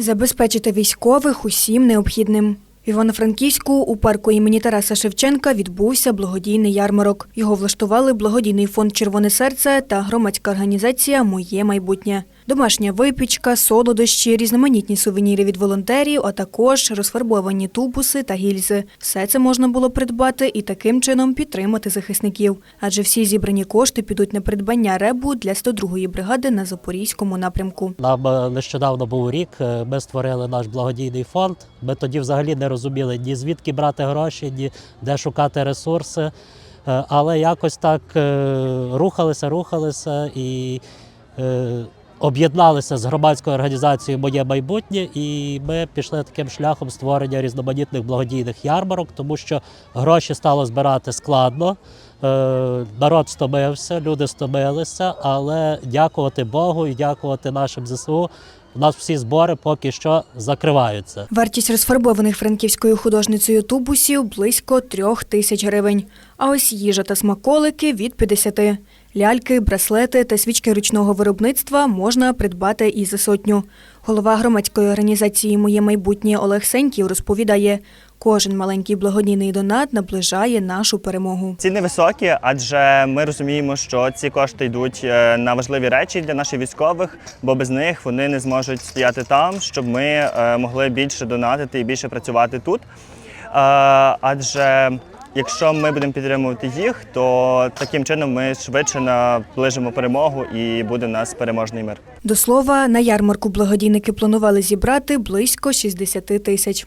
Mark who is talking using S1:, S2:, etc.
S1: Забезпечити військових усім необхідним. В Івано-Франківську у парку імені Тараса Шевченка відбувся благодійний ярмарок. Його влаштували благодійний фонд Червоне серце та громадська організація Моє майбутнє. Домашня випічка, солодощі, різноманітні сувеніри від волонтерів, а також розфарбовані тубуси та гільзи. Все це можна було придбати і таким чином підтримати захисників. Адже всі зібрані кошти підуть на придбання ребу для 102-ї бригади на Запорізькому напрямку.
S2: Нам е, нещодавно був рік. е, Ми створили наш благодійний фонд. Ми тоді взагалі не розуміли ні звідки брати гроші, ні де шукати ресурси. Е, Але якось так рухалися, рухалися і об'єдналися з громадською організацією Моє майбутнє, і ми пішли таким шляхом створення різноманітних благодійних ярмарок, тому що гроші стало збирати складно. Е, Народ стомився, люди стомилися, але дякувати Богу і дякувати нашим ЗСУ. У нас всі збори поки що закриваються.
S1: Вартість розфарбованих франківською художницею тубусів близько трьох тисяч гривень. А ось їжа та смаколики від 50. Ляльки, браслети та свічки ручного виробництва можна придбати і за сотню. Голова громадської організації Моє майбутнє Олег Сеньків розповідає, кожен маленький благодійний донат наближає нашу перемогу.
S3: Ціни високі, адже ми розуміємо, що ці кошти йдуть е, на важливі речі для наших військових, бо без них вони не зможуть стояти там, щоб ми е, могли більше донатити і більше працювати тут. Е, Адже якщо ми будемо підтримувати їх, то таким чином ми швидше наближимо перемогу і буде у нас переможний мир.
S1: До слова, на ярмарку благодійники планували зібрати близько 60 тисяч.